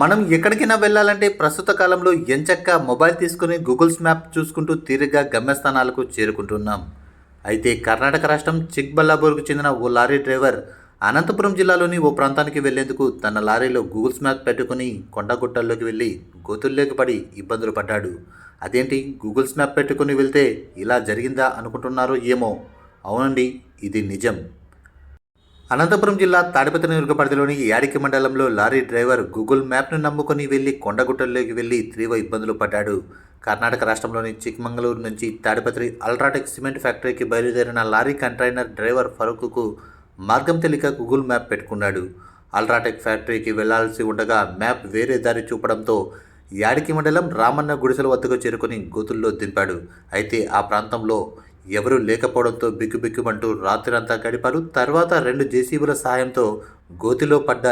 మనం ఎక్కడికైనా వెళ్ళాలంటే ప్రస్తుత కాలంలో ఎంచక్క మొబైల్ తీసుకుని గూగుల్స్ మ్యాప్ చూసుకుంటూ తీరిగ్గా గమ్యస్థానాలకు చేరుకుంటున్నాం. అయితే కర్ణాటక రాష్ట్రం చిక్బల్లాపూర్కు చెందిన ఓ లారీ డ్రైవర్ అనంతపురం జిల్లాలోని ఓ ప్రాంతానికి వెళ్ళేందుకు తన లారీలో గూగుల్స్ మ్యాప్ పెట్టుకుని కొండగుట్టల్లోకి వెళ్ళి గోతుల్లోకి పడి ఇబ్బందులు పడ్డాడు. అదేంటి? గూగుల్స్ మ్యాప్ పెట్టుకుని వెళ్తే ఇలా జరిగిందా అనుకుంటున్నారో ఏమో? అవునండి ఇది నిజం. అనంతపురం జిల్లా తాడిపత్రి నియోజక పరిధిలోని యాడికి మండలంలో లారీ డ్రైవర్ గూగుల్ మ్యాప్ను నమ్ముకొని వెళ్ళి కొండగుట్టల్లోకి వెళ్ళి తీవ్ర ఇబ్బందులు పడ్డాడు. కర్ణాటక రాష్ట్రంలోని చిక్మంగళూరు నుంచి తాడిపత్రి అల్ట్రాటెక్ సిమెంట్ ఫ్యాక్టరీకి బయలుదేరిన లారీ కంటైనర్ డ్రైవర్ ఫరూక్కు మార్గం తెలియక గూగుల్ మ్యాప్ పెట్టుకున్నాడు. అల్ట్రాటెక్ ఫ్యాక్టరీకి వెళ్ళాల్సి ఉండగా మ్యాప్ వేరే దారి చూపడంతో యాడికి మండలం రామన్న గుడిసెల వద్దకు చేరుకుని గోతుల్లో దింపాడు. అయితే ఆ ప్రాంతంలో ఎవరూ లేకపోవడంతో బిక్కుబిక్కుమంటూ రాత్రంతా గడిపారు. తర్వాత రెండు జేసీబుల సాయంతో గోతిలో పడ్డ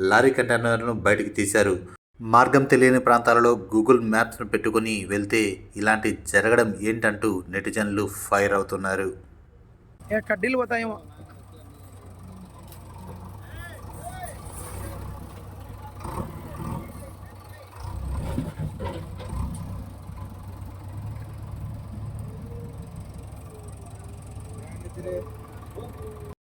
లారీ కంటైనర్ను బయటికి తీశారు. మార్గం తెలియని ప్రాంతాలలో గూగుల్ మ్యాప్స్ను పెట్టుకుని వెళ్తే ఇలాంటి జరగడం ఏంటంటూ నెటిజన్లు ఫైర్ అవుతున్నారు. కడ్డీలు పోతాయేమో. 失礼。